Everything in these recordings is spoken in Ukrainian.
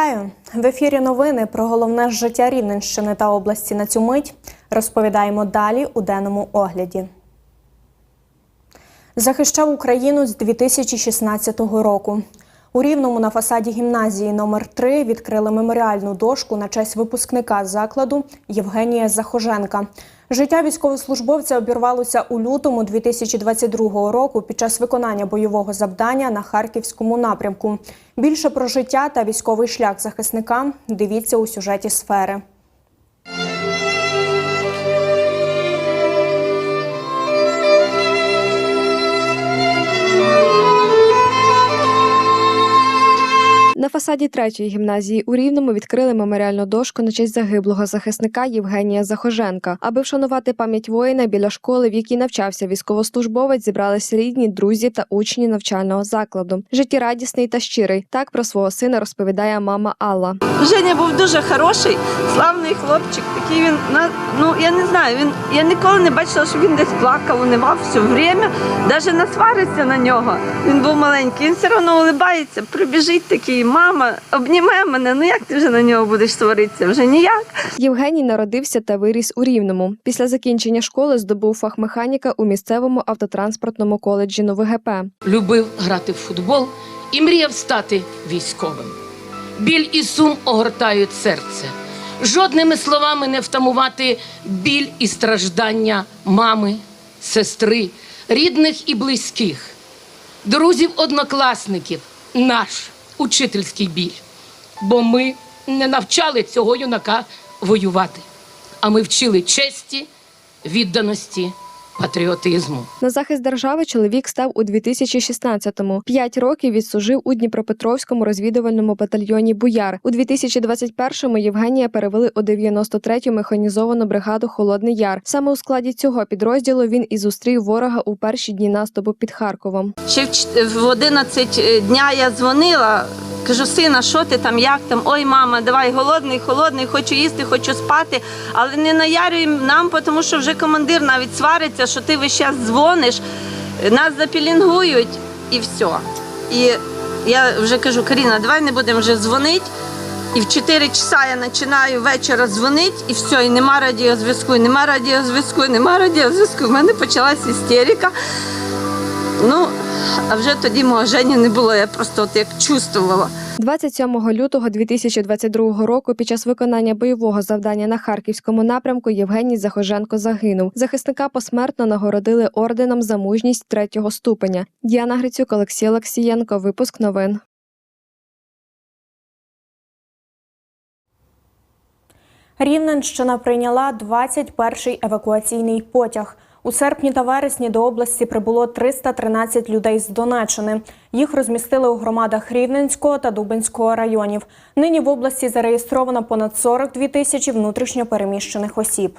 Вітаю в ефірі. Новини про головне життя Рівненщини та області на цю мить. Розповідаємо далі у денному огляді. Захищав Україну з 2016 року. У Рівному на фасаді гімназії номер 3 відкрили меморіальну дошку на честь випускника закладу Євгенія Захоженка. Життя військовослужбовця обірвалося у лютому 2022 року під час виконання бойового завдання на харківському напрямку. Більше про життя та військовий шлях захисника дивіться у сюжеті сфери. Фасаді третьої гімназії у Рівному відкрили меморіальну дошку на честь загиблого захисника Євгенія Захоженка. Аби вшанувати пам'ять воїна біля школи, в якій навчався військовослужбовець, зібралися рідні, друзі та учні навчального закладу. Життєрадісний та щирий. Так про свого сина розповідає мама Алла. Женя був дуже хороший, славний хлопчик. Такий він ну я не знаю. Він я ніколи не бачила, що він десь плакав, унивав все время. Навіть не свариться на нього. Він був маленький. Він все одно улибається, прибіжить такий, мама, обніме мене. Ну як ти вже на нього будеш сваритися? Вже ніяк. Євгеній народився та виріс у Рівному. Після закінчення школи здобув фах механіка у місцевому автотранспортному коледжі НовГП. любив грати в футбол і мріяв стати військовим. Біль і сум огортають серце. Жодними словами не втамувати біль і страждання мами, сестри, рідних і близьких, друзів, однокласників, наш учительський біль. Бо ми не навчали цього юнака воювати, а ми вчили честі, відданості, патріотизму. На захист держави чоловік став у 2016-му. П'ять років відслужив у Дніпропетровському розвідувальному батальйоні Буяр. У 2021-му Євгенія перевели у 93-ю механізовану бригаду Холодний Яр. Саме у складі цього підрозділу він і зустрів ворога у перші дні наступу під Харковом. Ще в ч- 11 дня я дзвонила. Кажу, сина, що ти там, як там? Ой, мама, давай голодний, холодний, хочу їсти, хочу спати. Але не наярюй нам, тому що вже командир навіть свариться, що ти весь час дзвониш, нас запілінгують і все. І я вже кажу, Каріна, давай не будемо вже дзвонити. І в 4 часа я починаю вечора дзвонити, і все, і нема радіозв'язку, і нема радіозв'язку, і нема радіозв'язку. У мене почалась істерика. Ну, а вже тоді мого Жені не було, я просто от як чувствувала. 27 лютого 2022 року під час виконання бойового завдання на харківському напрямку Євгеній Захоженко загинув. Захисника посмертно нагородили орденом за мужність третього ступеня. Діана Грицюк, Олексій Олексієнко. Випуск новин. Рівненщина прийняла 21-й евакуаційний потяг. У серпні та вересні до області прибуло 313 людей з Донеччини. Їх розмістили у громадах Рівненського та Дубинського районів. Нині в області зареєстровано понад 42 тисячі внутрішньо переміщених осіб.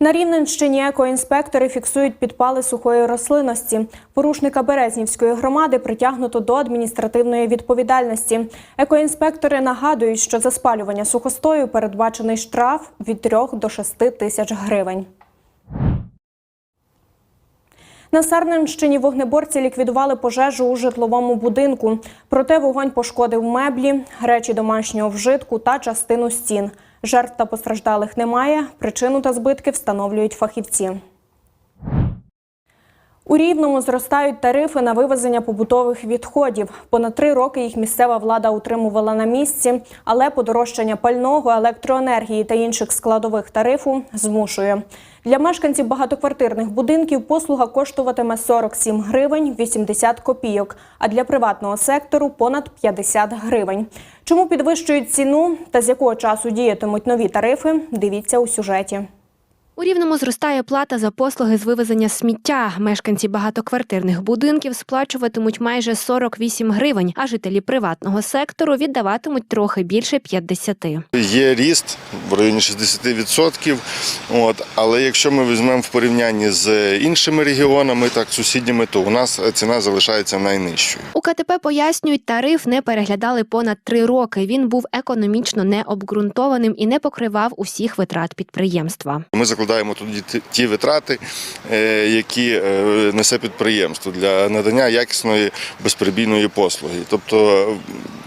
На Рівненщині екоінспектори фіксують підпали сухої рослинності. Порушника Березнівської громади притягнуто до адміністративної відповідальності. Екоінспектори нагадують, що за спалювання сухостою передбачений штраф від 3 до 6 тисяч гривень. На Сарненщині вогнеборці ліквідували пожежу у житловому будинку. Проте вогонь пошкодив меблі, речі домашнього вжитку та частину стін. Жертв та постраждалих немає. Причину та збитки встановлюють фахівці. У Рівному зростають тарифи на вивезення побутових відходів. Понад три роки їх місцева влада утримувала на місці, але подорожчання пального, електроенергії та інших складових тарифу змушує. Для мешканців багатоквартирних будинків послуга коштуватиме 47 гривень 80 копійок, а для приватного сектору понад 50 гривень. Чому підвищують ціну та з якого часу діятимуть нові тарифи? Дивіться у сюжеті. У Рівному зростає плата за послуги з вивезення сміття. Мешканці багатоквартирних будинків сплачуватимуть майже 48 гривень, а жителі приватного сектору віддаватимуть трохи більше 50. Є ріст в районі 60%. От, але якщо ми візьмемо в порівнянні з іншими регіонами, так сусідніми, то у нас ціна залишається найнижчою. У КТП пояснюють, тариф не переглядали понад три роки. Він був економічно необґрунтованим і не покривав усіх витрат підприємства. Ми покладаємо туди ті- ті витрати, е, які е, несе підприємство для надання якісної безперебійної послуги. Тобто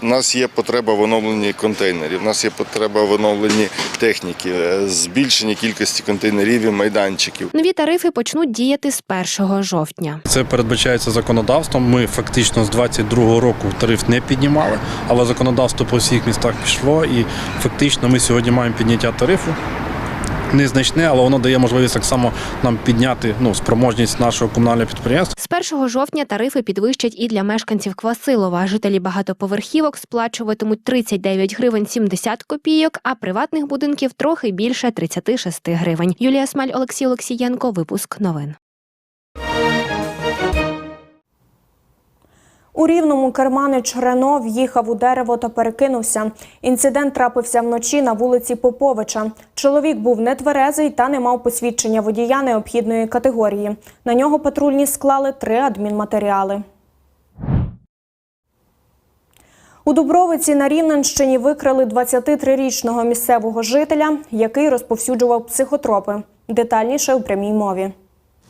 в нас є потреба в оновленні контейнерів, в нас є потреба в оновленні техніки, е, збільшенні кількості контейнерів і майданчиків. Нові тарифи почнуть діяти з 1 жовтня. Це передбачається законодавством. Ми фактично з 22-го року тариф не піднімали, але законодавство по всіх містах пішло, і фактично ми сьогодні маємо підняття тарифу. Незначне, але воно дає можливість так само нам підняти ну, спроможність нашого комунального підприємства. З 1 жовтня тарифи підвищать і для мешканців Квасилова. Жителі багатоповерхівок сплачуватимуть 39 гривень 70 копійок, а приватних будинків трохи більше 36 гривень. Юлія Смаль, Олексій Олексієнко. Випуск новин. У рівному керманич Рено в'їхав у дерево та перекинувся. Інцидент трапився вночі на вулиці Поповича. Чоловік був нетверезий та не мав посвідчення водія необхідної категорії. На нього патрульні склали три адмінматеріали. У Дубровиці на Рівненщині викрили 23-річного місцевого жителя, який розповсюджував психотропи. Детальніше у прямій мові.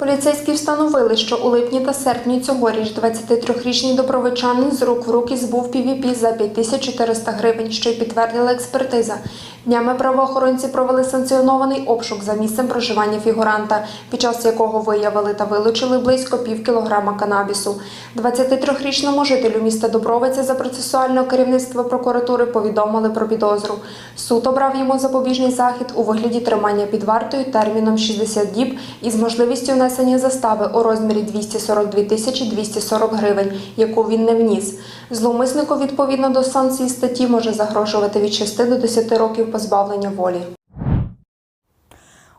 Поліцейські встановили, що у липні та серпні цьогоріч 23-річний добровичанин з рук в руки збув ПІВІПІ за 5400 гривень, що й підтвердила експертиза. Днями правоохоронці провели санкціонований обшук за місцем проживання фігуранта, під час якого виявили та вилучили близько пів кілограма канабісу. 23-річному жителю міста Дубровиця за процесуального керівництва прокуратури повідомили про підозру. Суд обрав йому запобіжний захід у вигляді тримання під вартою терміном 60 діб із можливістю внесення застави у розмірі 242 тисячі 240 гривень, яку він не вніс. Зловмиснику відповідно до санкції статті може загрожувати від 6 до 10 років позбавлення волі.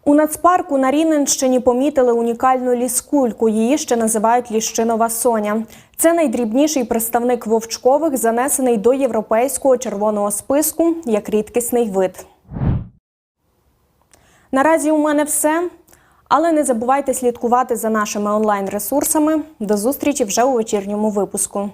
У нацпарку на Рівненщині помітили унікальну ліскульку. Її ще називають ліщинова соня. Це найдрібніший представник вовчкових, занесений до європейського червоного списку як рідкісний вид. Наразі у мене все. Але не забувайте слідкувати за нашими онлайн-ресурсами. До зустрічі вже у вечірньому випуску.